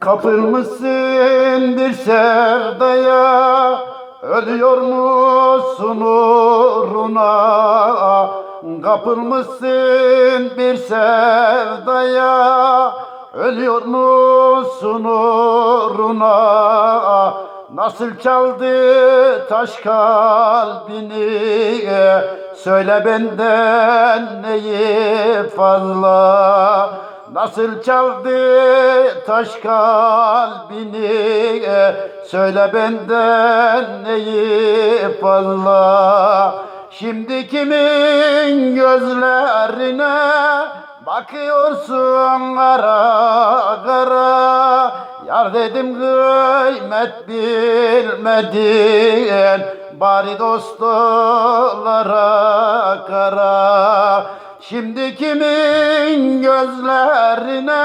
Kapılmışsın bir sevdaya Ölüyor musun uğruna? Kapılmışsın bir sevdaya Ölüyor musun uğruna? Nasıl çaldı taş kalbini? Söyle benden neyi fazla Nasıl çaldı taş kalbini Söyle benden neyi fazla. Şimdi kimin gözlerine Bakıyorsun kara kara Yar dedim kıymet bilmedin Bari dostlara kara Şimdi kimin gözlerine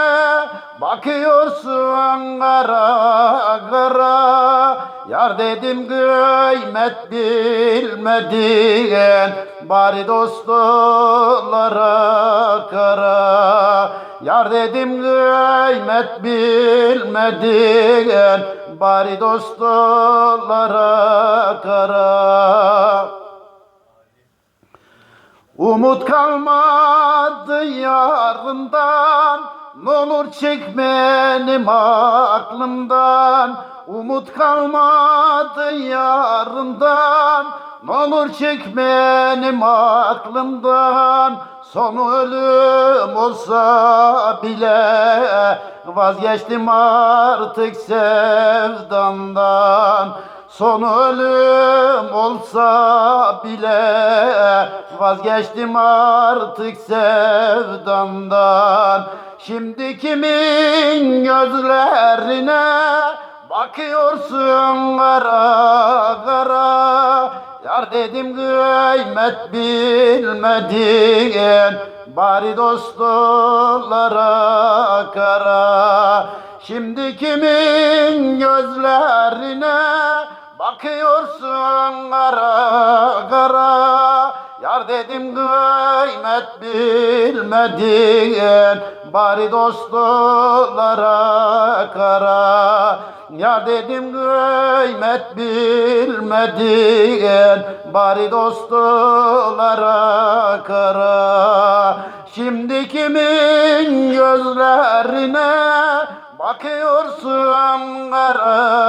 Bakıyorsun kara kara? Yar dedim kıymet bilmedin Bari dostlara kara. Yar dedim kıymet bilmedin Bari dostlara kara Umut kalmadı yarından Ne olur çek benim aklımdan. Umut kalmadı yarından Ne olur çek benim aklımdan. Sonu ölüm olsa bile Vazgeçtim artık sevdandan Sonu ölüm olsa bile Vazgeçtim artık sevdandan. Şimdi kimin gözlerine Bakıyorsun kara kara? Yar dedim kıymet bilmedin Bari dostlara kara. Şimdi kimin gözlerine Bakıyorsun kara kara. Yar dedim kıymet bilmedin Bari dostlara kara. Yar dedim kıymet bilmedin Bari dostlara kara. Şimdi kimin gözlerine Bakıyorsun kara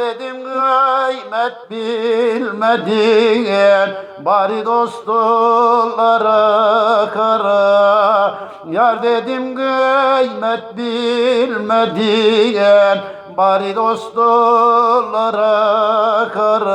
dedim kıymet bilmedin Bari dostlara kara. Yar dedim kıymet bilmedin Bari dostlara kara